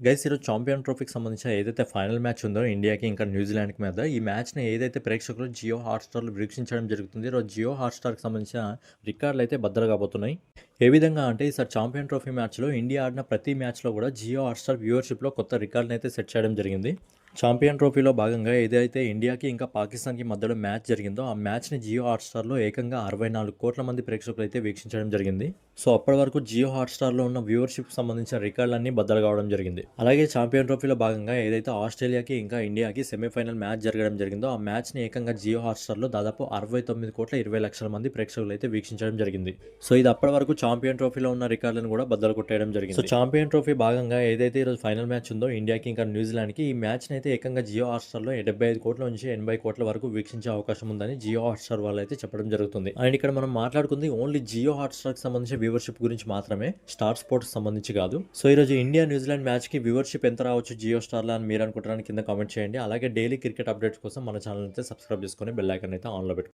Guys ఈరోజు champion ట్రోఫీకి సంబంధించిన ఏదైతే ఫైనల్ మ్యాచ్ ఉందో ఇండియాకి ఇంకా న్యూజిలాండ్కి మీద ఈ మ్యాచ్ని ఏదైతే ప్రేక్షకులు జియో హాట్స్టార్లు వీక్షించడం జరుగుతుంది ఈరోజు జియో హాట్స్టార్కి సంబంధించిన రికార్డులు అయితే బద్దలు కాబోతున్నాయి. ఏ విధంగా అంటే ఈసారి చాంపియన్ ట్రోఫీ మ్యాచ్లో ఇండియా ఆడిన ప్రతి మ్యాచ్లో కూడా జియో హాట్స్టార్ వ్యూవర్షిప్లో కొత్త రికార్డుని అయితే సెట్ చేయడం జరిగింది. ఛాంపియన్ ట్రోఫీలో భాగంగా ఏదైతే ఇండియాకి ఇంకా పాకిస్తాన్కి మధ్యలో మ్యాచ్ జరిగిందో ఆ మ్యాచ్ని జియో హాట్స్టార్లో ఏకంగా అరవై నాలుగు కోట్ల మంది ప్రేక్షకులు అయితే వీక్షించడం జరిగింది. సో అప్పటి వరకు జియో హాట్స్టార్లో ఉన్న వ్యూవర్షిప్ సంబంధించిన రికార్డులన్నీ బద్దలు కావడం జరిగింది. అలాగే ఛాంపియన్ ట్రోఫీలో భాగంగా ఏదైతే ఆస్ట్రేలియాకి ఇంకా ఇండియాకి సెమీఫైనల్ మ్యాచ్ జరగడం జరిగిందో ఆ మ్యాచ్ని ఏకంగా జియో హాట్స్టార్లో దాదాపు అరవై తొమ్మిది కోట్ల ఇరవై లక్షల మంది ప్రేక్షకులు అయితే వీక్షించడం జరిగింది. సో ఇది అప్పటి వరకు చాంపియన్ ట్రోఫీలో ఉన్న రికార్డులను కూడా బద్దలు కొట్టేయడం జరిగింది. సో ఛాంపియన్ ట్రోఫీ భాగంగా ఏదైతే ఈరోజు ఫైనల్ మ్యాచ్ ఉందో ఇండియాకి ఇంకా న్యూజిలాండ్కి ఈ మ్యాచ్ని అయితే ఏకంగా జియో హాట్స్టార్లో డెబ్బై ఐదు కోట్ల నుంచి ఎనభై కోట్ల వరకు వీక్షించే అవకాశం ఉందని జియో హాట్స్టార్ వాళ్ళు అయితే చెప్పడం జరుగుతుంది. అండ్ ఇక్కడ మనం మాట్లాడుకుంది ఓన్లీ జియో హాట్స్టార్కి సంబంధించిన వ్యూవర్షిప్ గురించి మాత్రమే స్టార్ స్పోర్ట్స్ సంబంధించి కాదు. సో ఈ రోజు ఇండియా న్యూజిలాండ్ మ్యాచ్కి వ్యూవర్షిప్ ఎంత రావచ్చు జియో స్టార్లో అని మీరు అనుకుంటారని కింద కామెంట్ చేయండి. అలాగే డైలీ క్రికెట్ అప్డేట్స్ కోసం మన ఛానల్ అయితే సబ్స్క్రైబ్ చేసుకొని బెల్ ఐకాన్ అయితే ఆన్లో పెట్టుకోండి.